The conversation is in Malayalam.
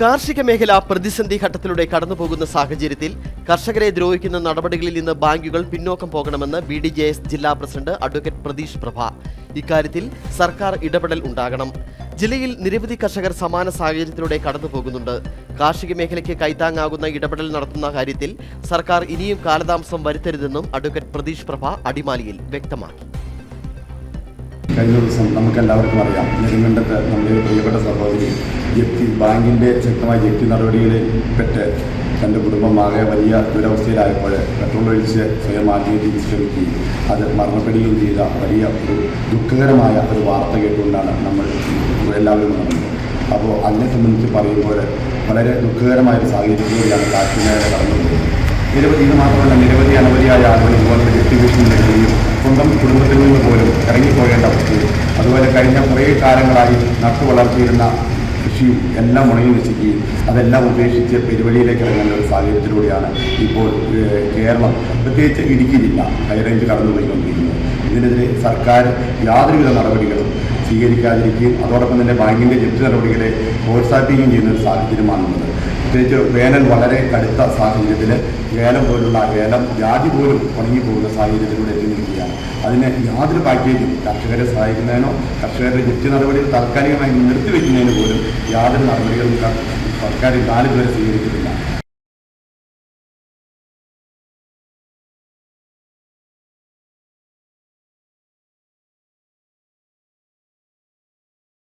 കാർഷിക മേഖല പ്രതിസന്ധി ഘട്ടത്തിലൂടെ കടന്നുപോകുന്ന സാഹചര്യത്തിൽ കർഷകരെ ദ്രോഹിക്കുന്ന നടപടികളിൽ നിന്ന് ബാങ്കുകൾ പിന്നോക്കം പോകണമെന്ന് ബി ഡി ജെ എസ് ജില്ലാ പ്രസിഡന്റ് അഡ്വക്കേറ്റ് പ്രതീഷ് പ്രഭ. ഇക്കാര്യത്തിൽ സർക്കാർ ഇടപെടൽ ഉണ്ടാകണം. ജില്ലയിൽ നിരവധി കർഷകർ സമാന സാഹചര്യത്തിലൂടെ കടന്നുപോകുന്നുണ്ട്. കാർഷിക മേഖലയ്ക്ക് കൈത്താങ്ങാകുന്ന ഇടപെടൽ നടത്തുന്ന കാര്യത്തിൽ സർക്കാർ ഇനിയും കാലതാമസം വരുത്തരുതെന്നും അഡ്വക്കേറ്റ് പ്രതീഷ് പ്രഭ അടിമാലിയിൽ വ്യക്തമാക്കി. കഴിഞ്ഞ ദിവസം നമുക്കെല്ലാവർക്കും അറിയാം. നെടുങ്കണ്ടത്ത് നമ്മുടെ പ്രിയപ്പെട്ട സഹോദരി ജപ്തി ബാങ്കിന്റെ ശക്തമായ ജപ്തി നടപടികളിൽ പെട്ട് തന്റെ കുടുംബം ആകെ വലിയ ദുരവസ്ഥയിലായപ്പോൾ പെട്രോൾ ഒഴിച്ച് സ്വയം ആത്മഹത്യയ്ക്ക് ശ്രമിക്കുകയും അത് മരണപ്പെടുകയും ചെയ്ത വലിയ ഒരു ദുഃഖകരമായ ഒരു വാർത്ത കേട്ടുകൊണ്ടാണ് നമ്മൾ എല്ലാവരും നടന്നത് അപ്പോൾ അതിനെ സംബന്ധിച്ച് പറയുമ്പോൾ വളരെ ദുഃഖകരമായ ഒരു സാഹചര്യത്തിലൂടെയാണ് കാശ്മീരെ നടന്നത് നിരവധി ഇത് മാത്രമല്ല നിരവധി അനവധിയായ ആളുകൾ ഇതുപോലെ എക്സിബിഷൻ നൽകുകയും സ്വന്തം കുടുംബത്തിൽ നിന്ന് പോലും ഇറങ്ങിപ്പോകേണ്ട അവസ്ഥയും അതുപോലെ കഴിഞ്ഞ കുറേ കാലങ്ങളായി നട്ടു വളർത്തിയിരുന്ന കൃഷിയും എല്ലാം ഉണങ്ങി നശിക്കുകയും അതെല്ലാം ഉപേക്ഷിച്ച് പെരുവഴിയിലേക്ക് ഇറങ്ങേണ്ട ഒരു സാഹചര്യത്തിലൂടെയാണ് ഇപ്പോൾ കേരളം പ്രത്യേകിച്ച് ഇടുക്കി ജില്ല ഹൈറേഞ്ച് കടന്നു പോയിക്കൊണ്ടിരിക്കുന്നത് ഇതിനെതിരെ സർക്കാർ യാതൊരുവിധ നടപടികളും സ്വീകരിക്കാതിരിക്കുകയും അതോടൊപ്പം തന്നെ ബാങ്കിന്റെ ജപ്തി നടപടികളെ പ്രോത്സാഹിപ്പിക്കുകയും ചെയ്യുന്ന ഒരു സാഹചര്യമാണുള്ളത്. പ്രത്യേകിച്ച് വേനൽ വളരെ കടുത്ത സാഹചര്യത്തിൽ വേലം പോലുള്ള വേലം ജാതി പോലും ഉണങ്ങിപ്പോകുന്ന സാഹചര്യത്തിലൂടെ എത്തി നിൽക്കുകയാണ്. അതിന് യാതൊരു പാക്കേജും കർഷകരെ സഹായിക്കുന്നതിനോ കർഷകരുടെ ജപ്തി നടപടികൾ താൽക്കാലികമായി നിർത്തിവെക്കുന്നതിന് പോലും യാതൊരു നടപടികളും സർക്കാർ നാല് പേരെ സ്വീകരിച്ചിട്ടില്ല.